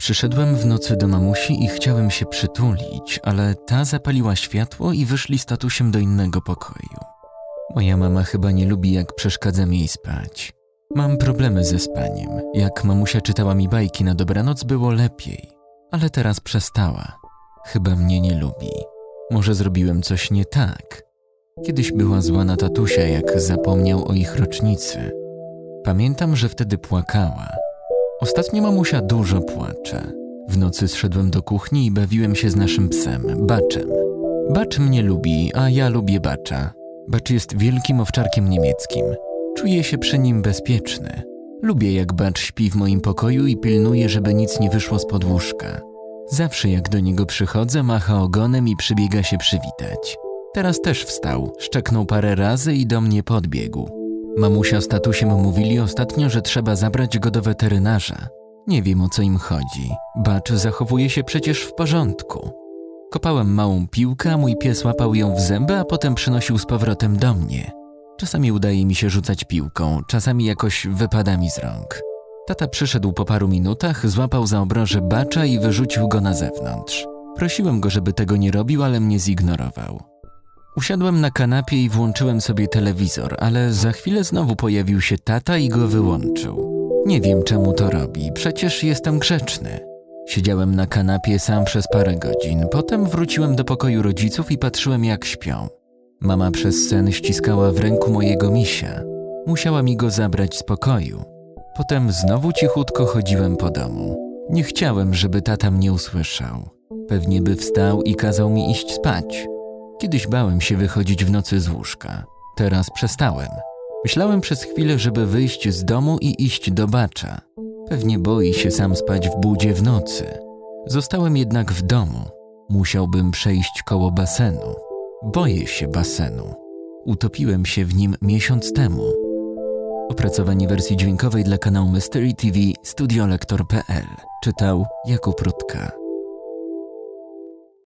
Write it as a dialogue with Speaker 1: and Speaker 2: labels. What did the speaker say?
Speaker 1: Przyszedłem w nocy do mamusi i chciałem się przytulić, ale ta zapaliła światło i wyszli z tatusiem do innego pokoju. Moja mama chyba nie lubi, jak przeszkadzam jej spać. Mam problemy ze spaniem. Jak mamusia czytała mi bajki na dobranoc, było lepiej, ale teraz przestała. Chyba mnie nie lubi. Może zrobiłem coś nie tak. Kiedyś była zła na tatusia, jak zapomniał o ich rocznicy. Pamiętam, że wtedy płakała. Ostatnio mamusia dużo płacze. W nocy zszedłem do kuchni i bawiłem się z naszym psem, Baczem. Bacz mnie lubi, a ja lubię Bacza. Bacz jest wielkim owczarkiem niemieckim. Czuję się przy nim bezpieczny. Lubię jak Bacz śpi w moim pokoju i pilnuje, żeby nic nie wyszło z łóżka. Zawsze jak do niego przychodzę, macha ogonem i przybiega się przywitać. Teraz też wstał, szczeknął parę razy i do mnie podbiegł. Mamusia z tatusiem mówili ostatnio, że trzeba zabrać go do weterynarza. Nie wiem o co im chodzi. Bacz zachowuje się przecież w porządku. Kopałem małą piłkę, a mój pies łapał ją w zęby, a potem przynosił z powrotem do mnie. Czasami udaje mi się rzucać piłką, czasami jakoś wypada mi z rąk. Tata przyszedł po paru minutach, złapał za obroże bacza i wyrzucił go na zewnątrz. Prosiłem go, żeby tego nie robił, ale mnie zignorował. Usiadłem na kanapie i włączyłem sobie telewizor, ale za chwilę znowu pojawił się tata i go wyłączył. Nie wiem czemu to robi, przecież jestem grzeczny. Siedziałem na kanapie sam przez parę godzin, potem wróciłem do pokoju rodziców i patrzyłem jak śpią. Mama przez sen ściskała w ręku mojego misia. Musiała mi go zabrać z pokoju. Potem znowu cichutko chodziłem po domu. Nie chciałem, żeby tata mnie usłyszał. Pewnie by wstał i kazał mi iść spać. Kiedyś bałem się wychodzić w nocy z łóżka. Teraz przestałem. Myślałem przez chwilę, żeby wyjść z domu i iść do bacza. Pewnie boi się sam spać w budzie w nocy. Zostałem jednak w domu. Musiałbym przejść koło basenu. Boję się basenu. Utopiłem się w nim miesiąc temu. Opracowanie wersji dźwiękowej dla kanału Mystery TV studiolektor.pl czytał Jakub Rutka.